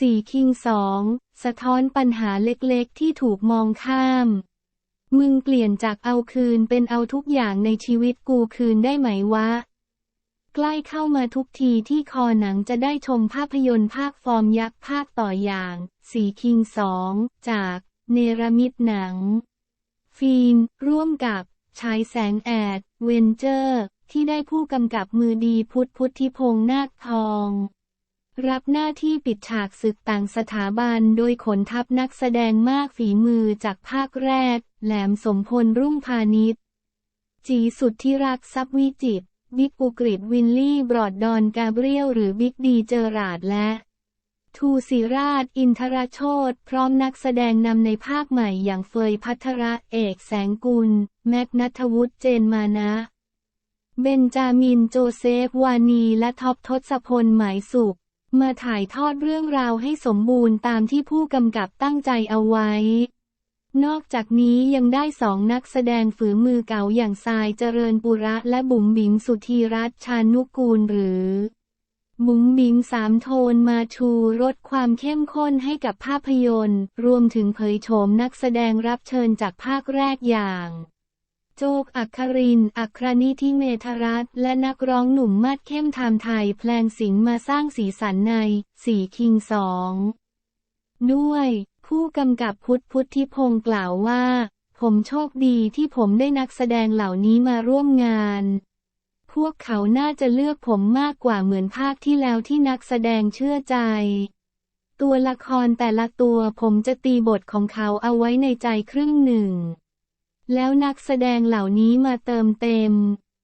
สี่คิงสองสะท้อนปัญหาเล็กๆ ที่ถูกมองข้าม มึงเปลี่ยนจากเอาคืนเป็นเอาทุกอย่างในชีวิตกูคืนได้ไหมวะ ใกล้เข้ามาทุกทีที่คอหนังจะได้ชมภาพยนตร์ภาคฟอร์มยักษ์ภาคต่ออย่างสี่คิงสองจากเนรมิตหนัง ฟิล์มร่วมกับฉายแสงแอด เวนเจอร์ ที่ได้ผู้กำกับมือดีพุทธพุทธิพงษ์นาคทอง รับหน้าที่ปิดฉากศึกต่างสถาบันโดยขนทัพนักแสดงมากฝีมือจากภาคแรก แหลมสมพลรุ่งพาณิชย์จีสุดที่รักทรัพวิจิตบิ๊กอุกฤษวินลี่บรอดดอนกาเบรียลหรือบิ๊กดีเจอราดและ ทูศิราช อินทรโชตพร้อมนักแสดงนำในภาคใหม่อย่างเฟยพัทระเอกแสงกุล แม็กนัทวุฒิเจนมานะเบนจามินโจเซฟวานีและท็อปทศพลหมายสุข มาถ่ายทอดเรื่องราวให้สมบูรณ์ตามที่ผู้กำกับตั้งใจเอาไว้ นอกจากนี้ยังได้สองนักแสดงฝือมือเก่าอย่างทรายเจริญปุระและบุ๋มบิ๋มสุธีรัตน์ชานุกูลหรือบุ๋มบิ๋มสามโทนมาชูรสความเข้มข้นให้กับภาพยนตร์ รวมถึงเผยโฉมนักแสดงรับเชิญจากภาคแรกอย่าง โจกอัคริน อัครนิธิเมธรัตและนักร้องหนุ่มมาดเข้มไทม์ไทยแพลงสิงมาสร้างสีสันในสีคิงสองด้วย ผู้กำกับพุทธพุทธิพงศ์กล่าวว่า ผมโชคดีที่ผมได้นักแสดงเหล่านี้มาร่วมงาน พวกเขาน่าจะเลือกผมมากกว่าเหมือนภาคที่แล้วที่นักแสดงเชื่อใจ ตัวละครแต่ละตัวผมจะตีบทของเขาเอาไว้ในใจครึ่งหนึ่ง แล้วนักแสดงเหล่านี้มาเติมเต็ม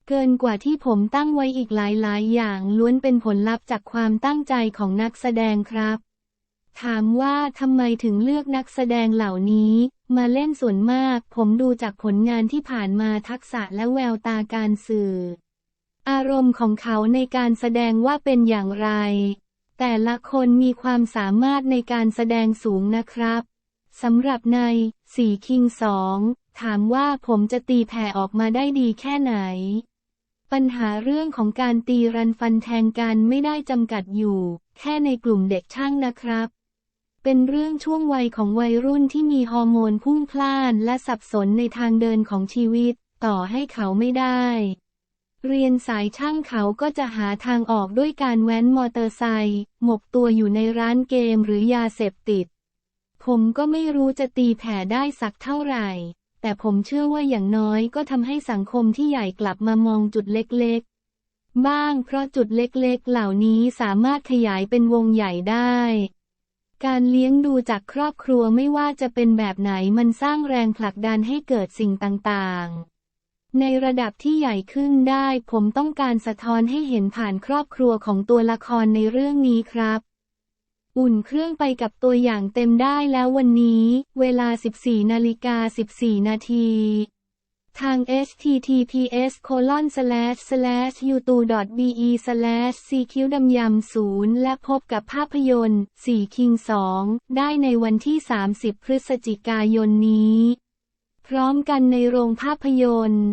เกินกว่าที่ผมตั้งไว้อีกหลายๆ อย่างล้วนเป็นผลลัพธ์จากความตั้งใจของนักแสดงครับ ถามว่าทำไมถึงเลือกนักแสดงเหล่านี้ มาเล่นส่วนมาก ผมดูจากผลงานที่ผ่านมาทักษะและแววตาการสื่อ อารมณ์ของเขาในการแสดงว่าเป็นอย่างไร แต่ละคนมีความสามารถในการแสดงสูงนะครับ สำหรับในสีคิงสองถามว่าผมจะตีแผ่ออกมาได้ดีแค่ไหน ปัญหาเรื่องของการตีรันฟันแทงกันไม่ได้จำกัดอยู่ แค่ในกลุ่มเด็กช่างนะครับ เป็นเรื่องช่วงวัยของวัยรุ่นที่มีฮอร์โมนพุ่งพล่านและสับสนในทางเดินของชีวิต ต่อให้เขาไม่ได้ เรียนสายช่างเขาก็จะหาทางออกด้วยการแว้นมอเตอร์ไซค์หมกตัวอยู่ในร้านเกมหรือยาเสพติด ผมก็ไม่รู้จะตีแผ่ได้สักเท่าไหร่ แต่ผมเชื่อว่าอย่างน้อยก็ทำให้สังคมที่ใหญ่กลับมามองจุดเล็กๆ บ้างเพราะจุดเล็กๆ เหล่านี้สามารถขยายเป็นวงใหญ่ได้ การเลี้ยงดูจากครอบครัวไม่ว่าจะเป็นแบบไหนมันสร้างแรงผลักดันให้เกิดสิ่งต่างๆ ในระดับที่ใหญ่ขึ้นได้ ผมต้องการสะท้อนให้เห็นผ่านครอบครัวของตัวละครในเรื่องนี้ครับ อุ่นเครื่องไปกับตัวอย่างเต็มได้แล้ววันนี้ เวลา 14นาฬิกา14 นาที ทาง https colon slash slash youtube be slash cq ดำยำศูนย์และพบกับภาพยนตร์4คิง 2 ได้ในวันที่ 30 พฤศจิกายนนี้ พร้อมกันในโรงภาพยนตร์